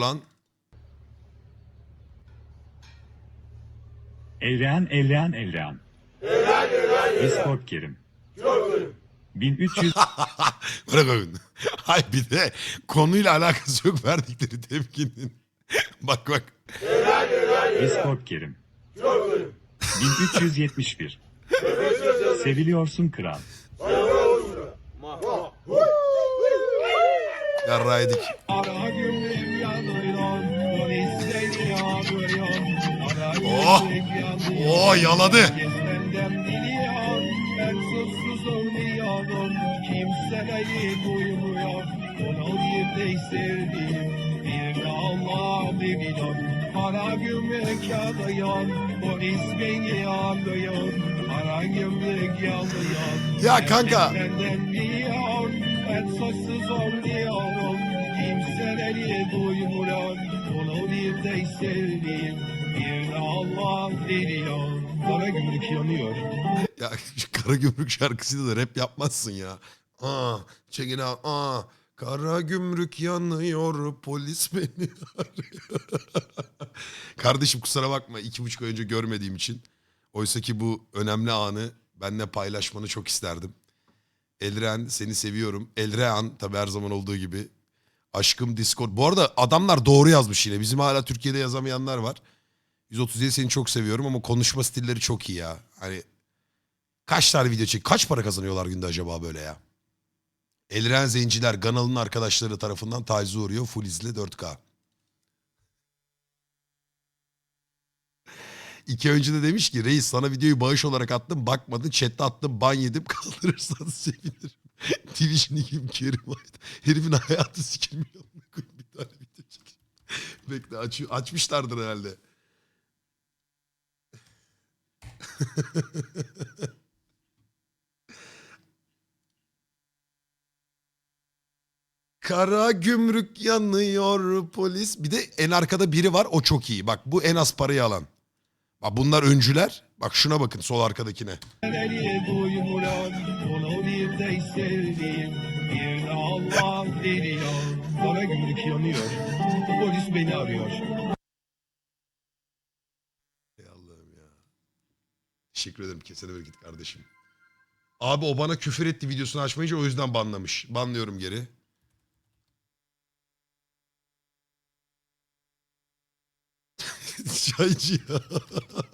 lan. Elreyan, Elreyan, Elreyan. Discord Kerim. 1300 Bırak oyun. Hay bir de konuyla alakası yok verdikleri tepkinin. bak bak. Discord Kerim. 1371. Seviliyorsun kral. Yarraydık. Ara gümrük yanıyor, polis Ara Oh! Oh yaladı. Ya kanka. Kimseleri duymuyor, onu bir tek sevdiğim. Bir de Allah biliyor. Kara gümrük yanıyor. Ya Kara Gümrük şarkısıyla da rap yapmazsın ya. Aa, çekin out. Aa, Kara Gümrük yanıyor, polis beni arıyor. Kardeşim kusura bakma iki buçuk ay önce görmediğim için. Oysa ki bu önemli anı benimle paylaşmanı çok isterdim. Elren seni seviyorum. Elrean tabi her zaman olduğu gibi. Aşkım Discord. Bu arada adamlar doğru yazmış yine. Bizim hala Türkiye'de yazamayanlar var. 137 seni çok seviyorum ama konuşma stilleri çok iyi ya. Hani Kaç tane video çek? Kaç para kazanıyorlar günde acaba böyle ya? Elren Zenciler Ganalı'nın arkadaşları tarafından tacize uğruyor. Full izle 4K. İki önce de demiş ki reis sana videoyu bağış olarak attım bakmadın chatte attım ban yedim kaldırırsan sevinirim. Twitch nickim Kerim Ait. Herifin hayatı sikilmiyor. Bir tane video çek. Bekle aç, açmışlardır herhalde. Kara gümrük yanıyor polis. Bir de en arkada biri var o çok iyi. Bak bu en az parayı alan. Bak bunlar öncüler. Bak şuna bakın sol arkadakine. Bir tek sevdiğim. Bir de Allah biliyor. Kara gümrük yanıyor. Polis beni arıyor. Allah'ım ya. Teşekkür ederim kesene bereket kardeşim. Abi o bana küfür etti videosunu açmayınca o yüzden banlamış. Banlıyorum geri. Çaycı ya.